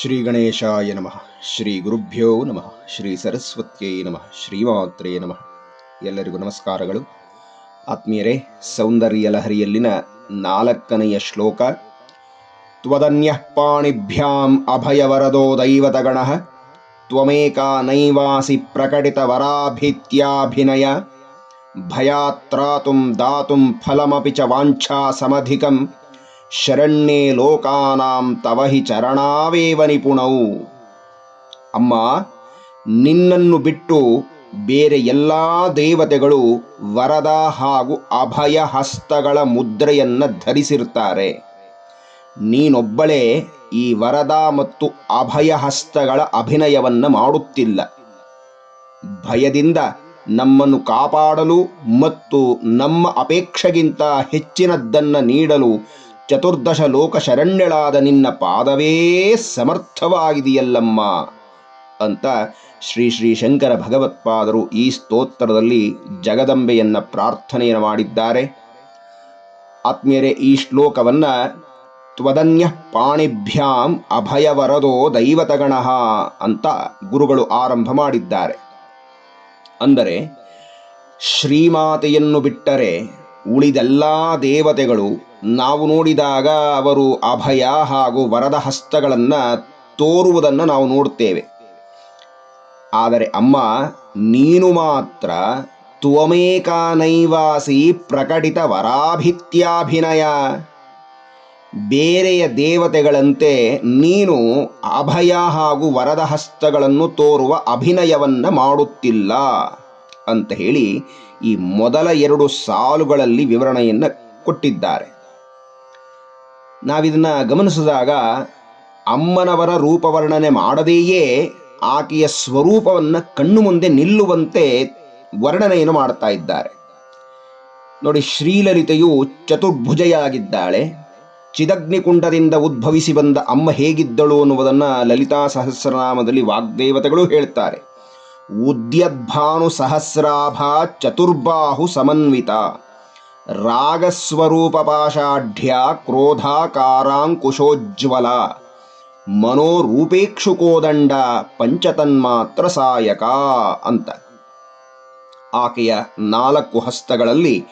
ಶ್ರೀ ಗಣೇಶಾಯ ನಮಃ. ಶ್ರೀ ಗುರುಭ್ಯೋ ನಮಃ. ಶ್ರೀ ಸರಸ್ವತ್ಯೈ ನಮಃ. ಶ್ರೀಮಾತ್ರೇ ನಮಃ. ಎಲ್ಲರಿಗೂ ನಮಸ್ಕಾರಗಳು. ಆತ್ಮೀಯರೇ ಸೌಂದರ್ಯ ಲಹರಿಯಲ್ಲಿನ ನಾಲ್ಕನೆಯ ಶ್ಲೋಕ. ತ್ವದನ್ಯಃ ಪಾಣಿಭ್ಯಾಂ ಅಭಯವರದೋ ದೈವತಗಣಃ. ತ್ವಮೇಕಾ ನೈವಾಸಿ ಪ್ರಕಟಿತವರಾಭಿತ್ಯಾಭಿನಯ. ಭಯಾತ್ರಾತುಂ ದಾತುಂ ಫಲಮಪಿ ಚ ವಾಂಛಾ ಸಮಧಿಕಂ. ಶರಣ್ಯೇ ಲೋಕಾನಾಂ ತವಹಿ ಚರಣಾವೇವ ನಿಪುಣವು ಅಮ್ಮ, ನಿನ್ನನ್ನು ಬಿಟ್ಟು ಬೇರೆ ಎಲ್ಲ ದೇವತೆಗಳು ವರದ ಹಾಗೂ ಅಭಯ ಹಸ್ತಗಳ ಮುದ್ರೆಯನ್ನು ಧರಿಸಿರ್ತಾರೆ ನೀನೊಬ್ಬಳೇ ಈ ವರದ ಮತ್ತು ಅಭಯ ಹಸ್ತಗಳ ಅಭಿನಯವನ್ನು ಮಾಡುತ್ತಿಲ್ಲ. ಭಯದಿಂದ ನಮ್ಮನ್ನು ಕಾಪಾಡಲು ಮತ್ತು ನಮ್ಮ ಅಪೇಕ್ಷೆಗಿಂತ ಹೆಚ್ಚಿನದ್ದನ್ನು ನೀಡಲು ಚತುರ್ದಶ ಲೋಕ ಶರಣ್ಯಳಾದ ನಿನ್ನ ಪಾದವೇ ಸಮರ್ಥವಾಗಿದೆಯಲ್ಲಮ್ಮ ಅಂತ ಶ್ರೀ ಶ್ರೀ ಶಂಕರ ಭಗವತ್ಪಾದರು ಈ ಸ್ತೋತ್ರದಲ್ಲಿ ಜಗದಂಬೆಯನ್ನು ಪ್ರಾರ್ಥನೆಯನ್ನು ಮಾಡಿದ್ದಾರೆ. ಆತ್ಮೀಯರೇ, ಈ ಶ್ಲೋಕವನ್ನ ತ್ವದನ್ಯ ಪಾಣಿಭ್ಯಾಂ ಅಭಯವರದೋ ದೈವತಗಣ ಅಂತ ಗುರುಗಳು ಆರಂಭ ಮಾಡಿದ್ದಾರೆ. ಅಂದರೆ ಶ್ರೀಮಾತೆಯನ್ನು ಬಿಟ್ಟರೆ ಉಳಿದೆಲ್ಲ ದೇವತೆಗಳು ನಾವು ನೋಡಿದಾಗ ಅವರು ಅಭಯ ಹಾಗೂ ವರದ ಹಸ್ತಗಳನ್ನು ತೋರುವುದನ್ನು ನಾವು ನೋಡುತ್ತೇವೆ ಆದರೆ ಅಮ್ಮ, ನೀನು ಮಾತ್ರ ತ್ವಮೇಕಾನೈವಾಸಿ ಪ್ರಕಟಿತ ವರಾಭಿತ್ಯಾಭಿನಯ. ಬೇರೆಯ ದೇವತೆಗಳಂತೆ ನೀನು ಅಭಯ ಹಾಗೂ ವರದ ಹಸ್ತಗಳನ್ನು ತೋರುವ ಅಭಿನಯವನ್ನು ಮಾಡುತ್ತಿಲ್ಲ ಅಂತ ಹೇಳಿ ಈ ಮೊದಲ ಎರಡು ಸಾಲುಗಳಲ್ಲಿ ವಿವರಣೆಯನ್ನು ಕೊಟ್ಟಿದ್ದಾರೆ. ನಾವಿದನ್ನ ಗಮನಿಸಿದಾಗ ಅಮ್ಮನವರ ರೂಪವರ್ಣನೆ ಮಾಡದೆಯೇ ಆಕೆಯ ಸ್ವರೂಪವನ್ನು ಕಣ್ಣು ಮುಂದೆ ನಿಲ್ಲುವಂತೆ ವರ್ಣನೆಯನ್ನು ಮಾಡ್ತಾ ಇದ್ದಾರೆ. ನೋಡಿ, ಶ್ರೀಲಲಿತೆಯು ಚತುರ್ಭುಜೆಯಾಗಿದ್ದಾಳೆ. ಚಿದಗ್ನಿಕುಂಡದಿಂದ ಉದ್ಭವಿಸಿ ಬಂದ ಅಮ್ಮ ಹೇಗಿದ್ದಳು ಅನ್ನುವುದನ್ನು ಲಲಿತಾ ಸಹಸ್ರನಾಮದಲ್ಲಿ ವಾಗ್ದೇವತೆಗಳು ಹೇಳ್ತಾರೆ. ಉದ್ಯದ್ಭಾನು ಸಹಸ್ರಾಭಾ ಚತುರ್ಬಾಹು ಸಮನ್ವಿತ. ರಾಗಸ್ವರೂಪ ಪಾಷಾಢ್ಯ ಕ್ರೋಧಾಕಾರಾಂಕುಶೋಜ್ವಲ. ಮನೋರೂಪೇಕ್ಷುಕೋದಂಡ ಪಂಚತನ್ಮಾತ್ರ ಸಾಯಕ ಅಂತ. ಆಕೆಯ ನಾಲ್ಕು ಹಸ್ತಗಳಲ್ಲಿ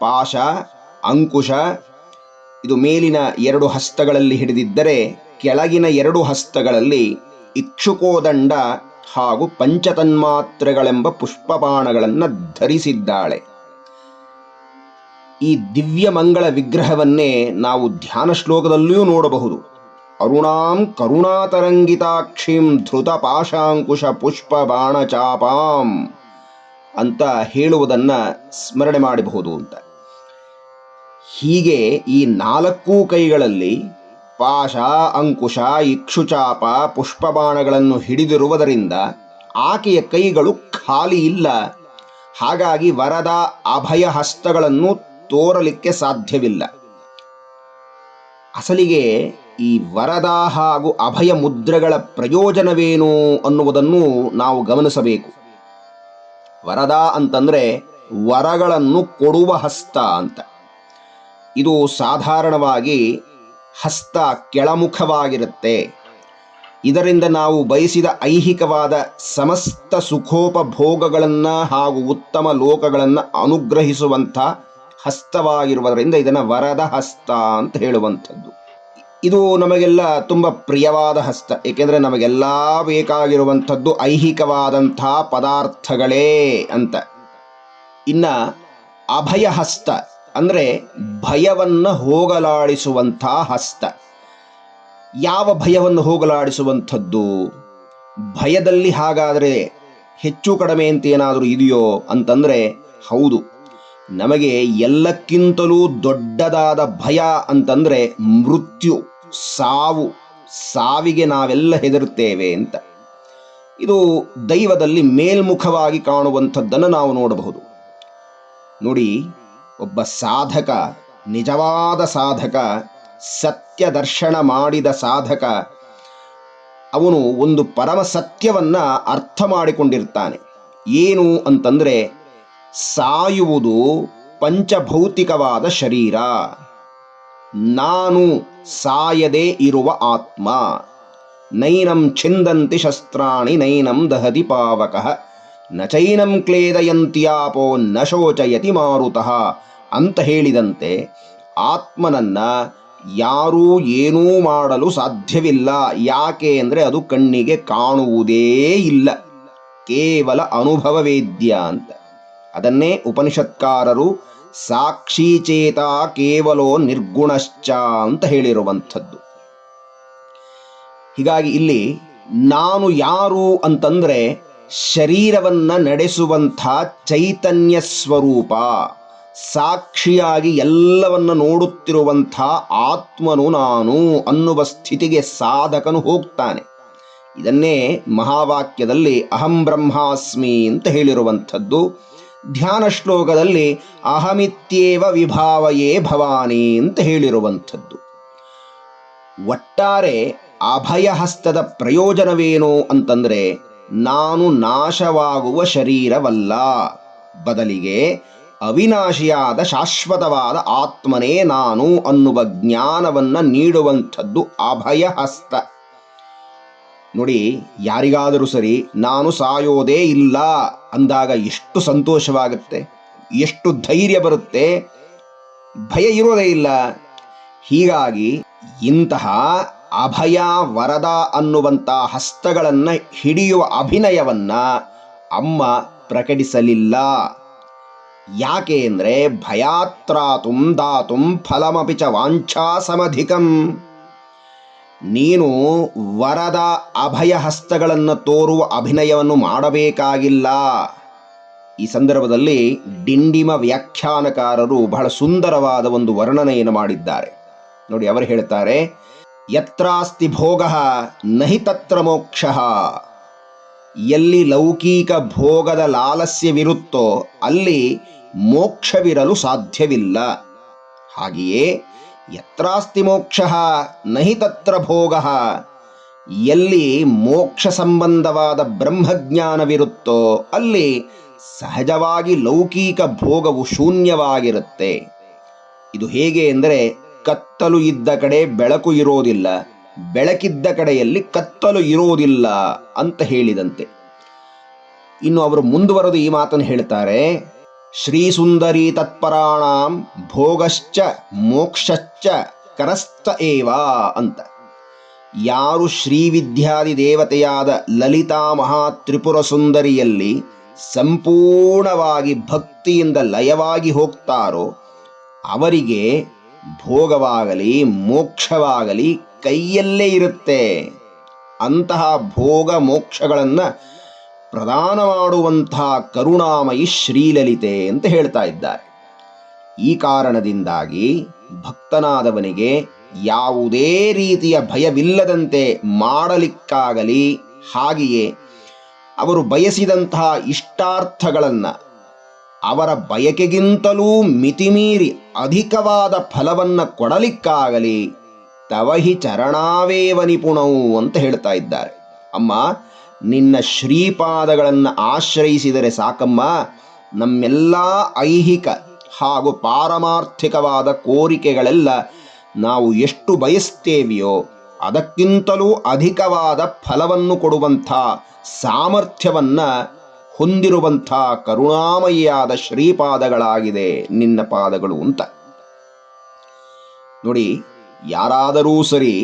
ಪಾಶ ಅಂಕುಶ, ಇದು ಮೇಲಿನ ಎರಡು ಹಸ್ತಗಳಲ್ಲಿ ಹಿಡಿದಿದ್ದರೆ ಕೆಳಗಿನ ಎರಡು ಹಸ್ತಗಳಲ್ಲಿ ಇಕ್ಷುಕೋದಂಡ ಹಾಗೂ ಪಂಚತನ್ಮಾತ್ರೆಗಳೆಂಬ ಪುಷ್ಪಬಾಣಗಳನ್ನು ಧರಿಸಿದ್ದಾಳೆ. ಈ ದಿವ್ಯ ಮಂಗಳ ವಿಗ್ರಹವನ್ನೇ ನಾವು ಧ್ಯಾನ ಶ್ಲೋಕದಲ್ಲಿಯೂ ನೋಡಬಹುದು. ಅರುಣಾಂ ಕರುಣಾತರಂಗಿತಾಕ್ಷಿಂ ಧೃತ ಪಾಶಾಂಕುಶ ಪುಷ್ಪ ಬಾಣ ಚಾಪಾಂ ಅಂತ ಹೇಳುವುದನ್ನ ಸ್ಮರಣೆ ಮಾಡಬಹುದು ಅಂತ. ಹೀಗೆ ಈ ನಾಲ್ಕೂ ಕೈಗಳಲ್ಲಿ ಪಾಶ ಅಂಕುಶ ಇಕ್ಷುಚಾಪ ಪುಷ್ಪಬಾಣಗಳನ್ನು ಹಿಡಿದಿರುವುದರಿಂದ ಆಕೆಯ ಕೈಗಳು ಖಾಲಿ ಇಲ್ಲ. ಹಾಗಾಗಿ ವರದ ಅಭಯ ಹಸ್ತಗಳನ್ನು ತೋರಲಿಕ್ಕೆ ಸಾಧ್ಯವಿಲ್ಲ. ಅಸಲಿಗೆ ಈ ವರದ ಹಾಗೂ ಅಭಯ ಮುದ್ರೆಗಳ ಪ್ರಯೋಜನವೇನು ಅನ್ನುವುದನ್ನು ನಾವು ಗಮನಿಸಬೇಕು. ವರದ ಅಂತಂದ್ರೆ ವರಗಳನ್ನು ಕೊಡುವ ಹಸ್ತ ಅಂತ. ಇದು ಸಾಧಾರಣವಾಗಿ ಹಸ್ತ ಕೆಳಮುಖವಾಗಿರುತ್ತೆ. ಇದರಿಂದ ನಾವು ಬಯಸಿದ ಐಹಿಕವಾದ ಸಮಸ್ತ ಸುಖೋಪಭೋಗಗಳನ್ನು ಹಾಗೂ ಉತ್ತಮ ಲೋಕಗಳನ್ನು ಅನುಗ್ರಹಿಸುವಂಥ ಹಸ್ತವಾಗಿರುವುದರಿಂದ ಇದನ್ನು ವರದ ಹಸ್ತ ಅಂತ ಹೇಳುವಂಥದ್ದು. ಇದು ನಮಗೆಲ್ಲ ತುಂಬ ಪ್ರಿಯವಾದ ಹಸ್ತ. ಏಕೆಂದರೆ ನಮಗೆಲ್ಲ ಬೇಕಾಗಿರುವಂಥದ್ದು ಐಹಿಕವಾದಂಥ ಪದಾರ್ಥಗಳೇ ಅಂತ. ಇನ್ನು ಅಭಯ ಹಸ್ತ ಅಂದರೆ ಭಯವನ್ನು ಹೋಗಲಾಡಿಸುವಂಥ ಹಸ್ತ. ಯಾವ ಭಯವನ್ನು ಹೋಗಲಾಡಿಸುವಂಥದ್ದು? ಭಯದಲ್ಲಿ ಹಾಗಾದರೆ ಹೆಚ್ಚು ಕಡಿಮೆ ಅಂತ ಏನಾದರೂ ಇದೆಯೋ ಅಂತಂದರೆ ಹೌದು. ನಮಗೆ ಎಲ್ಲಕ್ಕಿಂತಲೂ ದೊಡ್ಡದಾದ ಭಯ ಅಂತಂದರೆ ಮೃತ್ಯು, ಸಾವು, ಸಾವಿಗೆ ನಾವೆಲ್ಲ ಹೆದರುತ್ತೇವೆ ಅಂತ. ಇದು ದೈವದಲ್ಲಿ ಮೇಲ್ಮುಖವಾಗಿ ಕಾಣುವಂಥದ್ದನ್ನು ನಾವು ನೋಡಬಹುದು. ನೋಡಿ ಒಬ್ಬ ಸಾಧಕ, ನಿಜವಾದ ಸಾಧಕ ಸತ್ಯ ದರ್ಶನ ಮಾಡಿದ ಸಾಧಕ. ಅವನು ಒಂದು ಪರಮ ಸತ್ಯವನ್ನ ಅರ್ಥ ಮಾಡಿಕೊಂಡಿರ್ತಾನೆ. ಏನು ಅಂತಂದ್ರೆ, ಸಾಯುವುದು ಪಂಚಭೌತಿಕವಾದ ಶರೀರ. ನಾನು ಸಾಯದೆ ಇರುವ ಆತ್ಮ. ನೈನಂ ಛಿಂದಂತಿ ಶಸ್ತ್ರಾಣಿ ನೈನಂ ದಹದಿ ಪಾವಕಃ. ನ ಚೈನಂ ಕ್ಲೇದಯಂತ್ಯಾಪೋ ನ ಶೋಚಯತಿ ಮಾರುತಃ ಅಂತ ಹೇಳಿದಂತೆ ಆತ್ಮನನ್ನ ಯಾರೂ ಏನೂ ಮಾಡಲು ಸಾಧ್ಯವಿಲ್ಲ. ಯಾಕೆ ಅಂದರೆ ಅದು ಕಣ್ಣಿಗೆ ಕಾಣುವುದೇ ಇಲ್ಲ. ಕೇವಲ ಅನುಭವ ವೇದ್ಯ ಅಂತ. ಅದನ್ನೇ ಉಪನಿಷತ್ಕಾರರು ಸಾಕ್ಷೀಚೇತ ಕೇವಲೋ ನಿರ್ಗುಣಶ್ಚ ಅಂತ ಹೇಳಿರುವಂಥದ್ದು. ಹೀಗಾಗಿ ಇಲ್ಲಿ ನಾನು ಯಾರು ಅಂತಂದ್ರೆ ಶರೀರವನ್ನ ನಡೆಸುವಂಥ ಚೈತನ್ಯ ಸ್ವರೂಪ, ಸಾಕ್ಷಿಯಾಗಿ ಎಲ್ಲವನ್ನ ನೋಡುತ್ತಿರುವಂಥ ಆತ್ಮನು ನಾನು ಅನ್ನುವ ಸ್ಥಿತಿಗೆ ಸಾಧಕನು ಹೋಗ್ತಾನೆ. ಇದನ್ನೇ ಮಹಾವಾಕ್ಯದಲ್ಲಿ ಅಹಂ ಬ್ರಹ್ಮಾಸ್ಮಿ ಅಂತ ಹೇಳಿರುವಂಥದ್ದು. ಧ್ಯಾನ ಶ್ಲೋಕದಲ್ಲಿ ಅಹಮಿತ್ಯೇವ ವಿಭಾವಯೇ ಭವಾನಿ ಅಂತ ಹೇಳಿರುವಂಥದ್ದು. ಒಟ್ಟಾರೆ ಅಭಯಹಸ್ತದ ಪ್ರಯೋಜನವೇನು ಅಂತಂದ್ರೆ ನಾನು ನಾಶವಾಗುವ ಶರೀರವಲ್ಲ. ಬದಲಿಗೆ ಅವಿನಾಶಿಯಾದ ಶಾಶ್ವತವಾದ ಆತ್ಮನೇ ನಾನು ಅನ್ನುವ ಜ್ಞಾನವನ್ನ ನೀಡುವಂಥದ್ದು ಅಭಯ ಹಸ್ತ ನೋಡಿ, ಯಾರಿಗಾದರೂ ಸರಿ ನಾನು ಸಾಯೋದೇ ಇಲ್ಲ ಅಂದಾಗ ಎಷ್ಟು ಸಂತೋಷವಾಗುತ್ತೆ, ಎಷ್ಟು ಧೈರ್ಯ ಬರುತ್ತೆ, ಭಯ ಇರೋದೇ ಇಲ್ಲ. ಹೀಗಾಗಿ ಇಂತಹ ಅಭಯ, ವರದ ಅನ್ನುವಂಥ ಹಸ್ತಗಳನ್ನು ಹಿಡಿಯುವ ಅಭಿನಯವನ್ನ ಅಮ್ಮ ಪ್ರಕಟಿಸಲಿಲ್ಲ. ಯಾಕೆ ಅಂದರೆ ಭಯಾತ್ರಾತುಂ ದಾತುಂ ಫಲಮಪಿ ಚ ನೀನು ವರದ ಅಭಯ ಹಸ್ತಗಳನ್ನು ತೋರುವ ಅಭಿನಯವನ್ನು ಮಾಡಬೇಕಾಗಿಲ್ಲ. ಈ ಸಂದರ್ಭದಲ್ಲಿ ಡಿಂಡಿಮ ವ್ಯಾಖ್ಯಾನಕಾರರು ಬಹಳ ಸುಂದರವಾದ ಒಂದು ವರ್ಣನೆಯನ್ನು ಮಾಡಿದ್ದಾರೆ. ನೋಡಿ, ಅವರು ಹೇಳ್ತಾರೆ ಯತ್ರಾಸ್ತಿ ಭೋಗ ನಹಿ ತತ್ರ ಮೋಕ್ಷ ಎಲ್ಲಿ ಲೌಕಿಕ ಭೋಗದ ಲಾಲಸ್ಯವಿರುತ್ತೋ ಅಲ್ಲಿ ಮೋಕ್ಷವಿರಲು ಸಾಧ್ಯವಿಲ್ಲ ಹಾಗೆಯೇ ಯತ್ರಾಸ್ತಿ ಮೋಕ್ಷ ನಹಿ ತತ್ರ ಭೋಗ ಎಲ್ಲಿ ಮೋಕ್ಷ ಸಂಬಂಧವಾದ ಬ್ರಹ್ಮಜ್ಞಾನವಿರುತ್ತೋ ಅಲ್ಲಿ ಸಹಜವಾಗಿ ಲೌಕಿಕ ಭೋಗವು ಶೂನ್ಯವಾಗಿರುತ್ತೆ ಇದು ಹೇಗೆ ಅಂದರೆ ಕತ್ತಲು ಇದ್ದ ಕಡೆ ಬೆಳಕು ಇರೋದಿಲ್ಲ. ಬೆಳಕಿದ್ದ ಕಡೆಯಲ್ಲಿ ಕತ್ತಲು ಇರೋದಿಲ್ಲ ಅಂತ ಹೇಳಿದಂತೆ. ಇನ್ನು ಅವರು ಮುಂದುವರೆದು ಈ ಮಾತನ್ನು ಹೇಳ್ತಾರೆ, ಶ್ರೀ ಸುಂದರಿ ತತ್ಪರಾಣಾಂ ಭೋಗಶ್ಚ ಮೋಕ್ಷಶ್ಚ ಕರಸ್ಥ ಏವಾ ಅಂತ. ಯಾರು ಶ್ರೀವಿದ್ಯಾದಿ ದೇವತೆಯಾದ ಲಲಿತಾ ಮಹಾ ತ್ರಿಪುರ ಸುಂದರಿಯಲ್ಲಿ ಸಂಪೂರ್ಣವಾಗಿ ಭಕ್ತಿಯಿಂದ ಲಯವಾಗಿ ಹೋಗ್ತಾರೋ, ಅವರಿಗೆ ಭೋಗವಾಗಲಿ, ಮೋಕ್ಷವಾಗಲಿ ಕೈಯಲ್ಲೇ ಇರುತ್ತೆ. ಅಂತಹ ಭೋಗ ಮೋಕ್ಷಗಳನ್ನು ಪ್ರದಾನ ಮಾಡುವಂತಹ ಕರುಣಾಮಯಿ ಶ್ರೀಲಲಿತೆ ಅಂತ ಹೇಳ್ತಾ ಇದ್ದಾರೆ. ಈ ಕಾರಣದಿಂದಾಗಿ ಭಕ್ತನಾದವನಿಗೆ ಯಾವುದೇ ರೀತಿಯ ಭಯವಿಲ್ಲದಂತೆ ಮಾಡಲಿಕ್ಕಾಗಲಿ ಹಾಗೆಯೇ ಅವರು ಬಯಸಿದಂತಹ ಇಷ್ಟಾರ್ಥಗಳನ್ನು ಅವರ ಬಯಕೆಗಿಂತಲೂ ಮಿತಿಮೀರಿ ಅಧಿಕವಾದ ಫಲವನ್ನು ಕೊಡಲಿಕ್ಕಾಗಲಿ ತವಹಿ ಚರಣಾವೇವ ನಿಪುಣವು ಅಂತ ಹೇಳ್ತಾ ಇದ್ದಾರೆ. ಅಮ್ಮ, ನಿನ್ನ ಶ್ರೀಪಾದಗಳನ್ನು ಆಶ್ರಯಿಸಿದರೆ ಸಾಕಮ್ಮ, ನಮ್ಮೆಲ್ಲ ಐಹಿಕ ಹಾಗೂ ಪಾರಮಾರ್ಥಿಕವಾದ ಕೋರಿಕೆಗಳೆಲ್ಲ ನಾವು ಎಷ್ಟು ಬಯಸ್ತೇವೆಯೋ, ಅದಕ್ಕಿಂತಲೂ ಅಧಿಕವಾದ ಫಲವನ್ನು ಕೊಡುವಂಥ ಸಾಮರ್ಥ್ಯವನ್ನ ಹೊಂದಿರುವಂಥ ಕರುಣಾಮಯಿಯಾದ ಶ್ರೀಪಾದಗಳಾಗಿದೆ ನಿನ್ನ ಪಾದಗಳು ಅಂತ. ನೋಡಿ, ಯಾರಾದರೂ ಸರಿ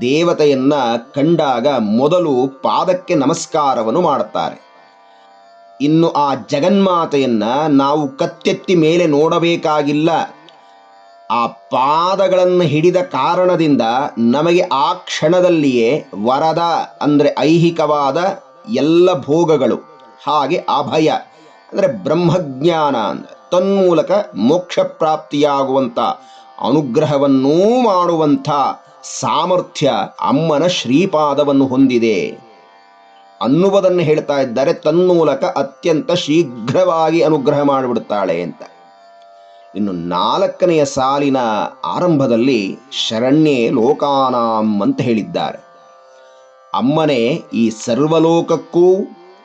ದೇವತೆಯನ್ನ ಕಂಡಾಗ ಮೊದಲು ಪಾದಕ್ಕೆ ನಮಸ್ಕಾರವನ್ನು ಮಾಡುತ್ತಾರೆ ಇನ್ನು ಆ ಜಗನ್ಮಾತೆಯನ್ನ ನಾವು ಕತ್ತೆತ್ತಿ ಮೇಲೆ ನೋಡಬೇಕಾಗಿಲ್ಲ. ಆ ಪಾದಗಳನ್ನು ಹಿಡಿದ ಕಾರಣದಿಂದ ನಮಗೆ ಆ ಕ್ಷಣದಲ್ಲಿಯೇ ವರದ, ಅಂದರೆ ಐಹಿಕವಾದ ಎಲ್ಲ ಭೋಗಗಳು ಹಾಗೆ ಅಭಯ. ಅಂದರೆ ಬ್ರಹ್ಮಜ್ಞಾನ ಅಂದರೆ ತನ್ಮೂಲಕ ಮೋಕ್ಷ ಪ್ರಾಪ್ತಿಯಾಗುವಂಥ ಅನುಗ್ರಹವನ್ನೂ ಮಾಡುವಂಥ ಸಾಮರ್ಥ್ಯ ಅಮ್ಮನ ಶ್ರೀಪಾದವನ್ನು ಹೊಂದಿದೆ. ಅನ್ನುವುದನ್ನು ಹೇಳ್ತಾ ಇದ್ದಾರೆ, ತನ್ಮೂಲಕ ಅತ್ಯಂತ ಶೀಘ್ರವಾಗಿ ಅನುಗ್ರಹ ಮಾಡಿಬಿಡ್ತಾಳೆ ಅಂತ. ಇನ್ನು ನಾಲ್ಕನೆಯ ಸಾಲಿನ ಆರಂಭದಲ್ಲಿ ಶರಣ್ಯೇ ಲೋಕಾನಾಂ ಅಂತ ಹೇಳಿದ್ದಾರೆ. ಅಮ್ಮನೇ, ಈ ಸರ್ವಲೋಕಕ್ಕೂ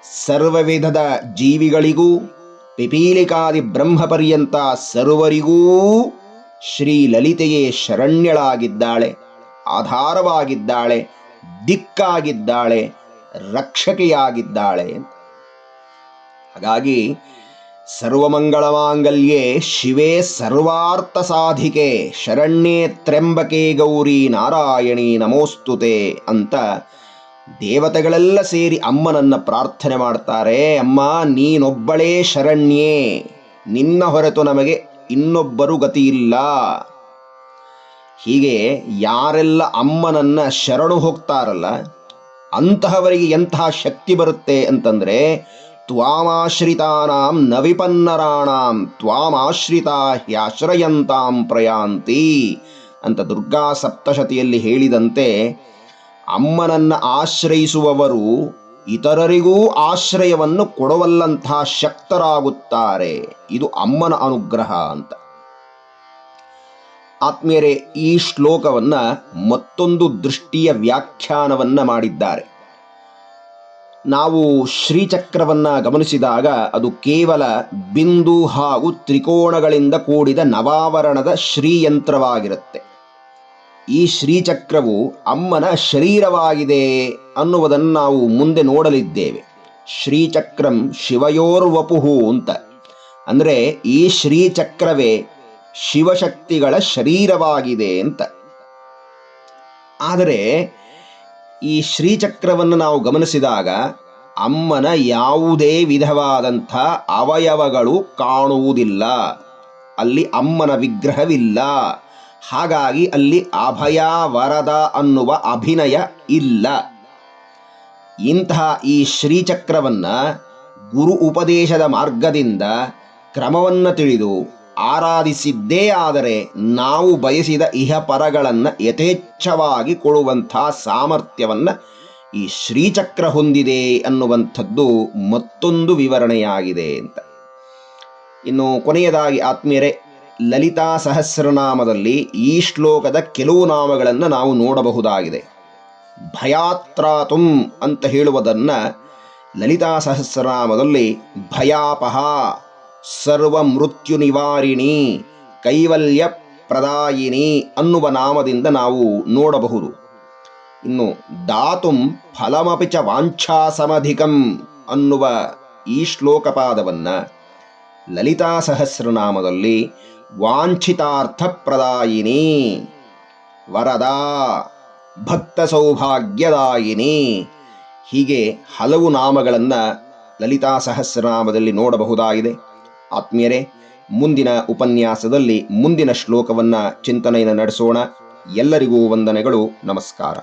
ಸರ್ವವಿಧದ ಜೀವಿಗಳಿಗೂ, ಪಿಪೀಲಿಕಾದಿ ಬ್ರಹ್ಮಪರ್ಯಂತ ಸರ್ವರಿಗೂ ಶ್ರೀ ಲಲಿತೆಯೇ ಶರಣ್ಯಳಾಗಿದ್ದಾಳೆ, ಆಧಾರವಾಗಿದ್ದಾಳೆ, ದಿಕ್ಕಾಗಿದ್ದಾಳೆ, ರಕ್ಷಕಿಯಾಗಿದ್ದಾಳೆ. ಹಾಗಾಗಿ ಸರ್ವಮಂಗಳ ಮಾಂಗಲ್ಯೆ ಶಿವೇ ಸರ್ವಾರ್ಥ ಸಾಧಿಕೆ ಶರಣ್ಯೇ ತ್ರ್ಯಂಬಕೆ ಗೌರಿ ನಾರಾಯಣಿ ನಮೋಸ್ತುತೆ ಅಂತ ದೇವತೆಗಳೆಲ್ಲ ಸೇರಿ ಅಮ್ಮನನ್ನ ಪ್ರಾರ್ಥನೆ ಮಾಡ್ತಾರೆ, ಅಮ್ಮ, ನೀನೊಬ್ಬಳೇ ಶರಣ್ಯೇ, ನಿನ್ನ ಹೊರತು ನಮಗೆ ಇನ್ನೊಬ್ಬರು ಗತಿಯಿಲ್ಲ. ಹೀಗೆ ಯಾರೆಲ್ಲ ಅಮ್ಮನನ್ನ ಶರಣು ಹೋಗ್ತಾರಲ್ಲ, ಅಂತಹವರಿಗೆ ಎಂತಹ ಶಕ್ತಿ ಬರುತ್ತೆ ಅಂತಂದ್ರೆ, ತ್ವಾಮಾಶ್ರಿತಾನಾಂ ನವಿಪನ್ನರಾಣಾಂ ವಿಪನ್ನರಾಣಾಂ ತ್ವಾಮಾಶ್ರಿತಾ ಹ್ಯಾಶ್ರಯಂತಾಂ ಪ್ರಯಾಂತಿ ಅಂತ ದುರ್ಗಾ ಸಪ್ತಶತಿಯಲ್ಲಿ ಹೇಳಿದಂತೆ ಅಮ್ಮನನ್ನ ಆಶ್ರಯಿಸುವವರು ಇತರರಿಗೂ ಆಶ್ರಯವನ್ನು ಕೊಡವಲ್ಲಂತಹ ಶಕ್ತರಾಗುತ್ತಾರೆ. ಇದು ಅಮ್ಮನ ಅನುಗ್ರಹ ಅಂತ. ಆತ್ಮೀಯರೇ, ಈ ಶ್ಲೋಕವನ್ನ ಮತ್ತೊಂದು ದೃಷ್ಟಿಯ ವ್ಯಾಖ್ಯಾನವನ್ನ ಮಾಡಿದ್ದಾರೆ. ನಾವು ಶ್ರೀಚಕ್ರವನ್ನ ಗಮನಿಸಿದಾಗ ಅದು ಕೇವಲ ಬಿಂದು ಹಾಗೂ ತ್ರಿಕೋಣಗಳಿಂದ ಕೂಡಿದ ನವಾವರಣದ ಶ್ರೀಯಂತ್ರವಾಗಿರುತ್ತೆ. ಈ ಶ್ರೀಚಕ್ರವು ಅಮ್ಮನ ಶರೀರವಾಗಿದೆ ಅನ್ನುವುದನ್ನು ನಾವು ಮುಂದೆ ನೋಡಲಿದ್ದೇವೆ. ಶ್ರೀಚಕ್ರಂ ಶಿವಯೋರ್ವಪುಹು ಅಂತ. ಅಂದರೆ ಈ ಶ್ರೀಚಕ್ರವೇ ಶಿವಶಕ್ತಿಗಳ ಶರೀರವಾಗಿದೆ ಅಂತ. ಆದರೆ ಈ ಶ್ರೀಚಕ್ರವನ್ನು ನಾವು ಗಮನಿಸಿದಾಗ ಅಮ್ಮನ ಯಾವುದೇ ವಿಧವಾದಂಥ ಅವಯವಗಳು ಕಾಣುವುದಿಲ್ಲ. ಅಲ್ಲಿ ಅಮ್ಮನ ವಿಗ್ರಹವಿಲ್ಲ. ಹಾಗಾಗಿ ಅಲ್ಲಿ ಅಭಯ ವರದ ಅನ್ನುವ ಅಭಿನಯ ಇಲ್ಲ. ಇಂತಹ ಈ ಶ್ರೀಚಕ್ರವನ್ನ ಗುರು ಉಪದೇಶದ ಮಾರ್ಗದಿಂದ ಕ್ರಮವನ್ನು ತಿಳಿದು ಆರಾಧಿಸಿದ್ದೇ ಆದರೆ ನಾವು ಬಯಸಿದ ಇಹ ಪರಗಳನ್ನು ಯಥೇಚ್ಛವಾಗಿ ಕೊಡುವಂತಹ ಸಾಮರ್ಥ್ಯವನ್ನು ಈ ಶ್ರೀಚಕ್ರ ಹೊಂದಿದೆ ಅನ್ನುವಂಥದ್ದು ಮತ್ತೊಂದು ವಿವರಣೆಯಾಗಿದೆ ಅಂತ. ಇನ್ನು ಕೊನೆಯದಾಗಿ ಆತ್ಮೀಯರೇ ಲಲಿತಾ ಸಹಸ್ರನಾಮದಲ್ಲಿ ಈ ಶ್ಲೋಕದ ಕೆಲವು ನಾಮಗಳನ್ನು ನಾವು ನೋಡಬಹುದಾಗಿದೆ. ಭಯಾತ್ರಾತುಂ ಅಂತ ಹೇಳುವುದನ್ನು ಲಲಿತಾ ಸಹಸ್ರನಾಮದಲ್ಲಿ ಭಯಾಪಹ ಸರ್ವ ಮೃತ್ಯು ನಿವಾರಿಣಿ ಕೈವಲ್ಯ ಪ್ರದಾಯಿನಿ ಅನ್ನುವ ನಾಮದಿಂದ ನಾವು ನೋಡಬಹುದು. ಇನ್ನು ದಾತುಂ ಫಲಮಪಿ ಚ ವಾಂಛಾಸಮಧಿಕಂ ಅನ್ನುವ ಈ ಶ್ಲೋಕಪಾದವನ್ನು ಲಲಿತಾ ಸಹಸ್ರನಾಮದಲ್ಲಿ ವಾಂಛಿತಾರ್ಥ ಪ್ರದಾಯಿನಿ ವರದಾ ಭಕ್ತ ಸೌಭಾಗ್ಯದಾಯಿನಿ ಹೀಗೆ ಹಲವು ನಾಮಗಳನ್ನು ಲಲಿತಾ ಸಹಸ್ರನಾಮದಲ್ಲಿ ನೋಡಬಹುದಾಗಿದೆ. ಆತ್ಮೀಯರೇ, ಮುಂದಿನ ಉಪನ್ಯಾಸದಲ್ಲಿ ಮುಂದಿನ ಶ್ಲೋಕವನ್ನು ಚಿಂತನೆಯನ್ನು ನಡೆಸೋಣ. ಎಲ್ಲರಿಗೂ ವಂದನೆಗಳು, ನಮಸ್ಕಾರ.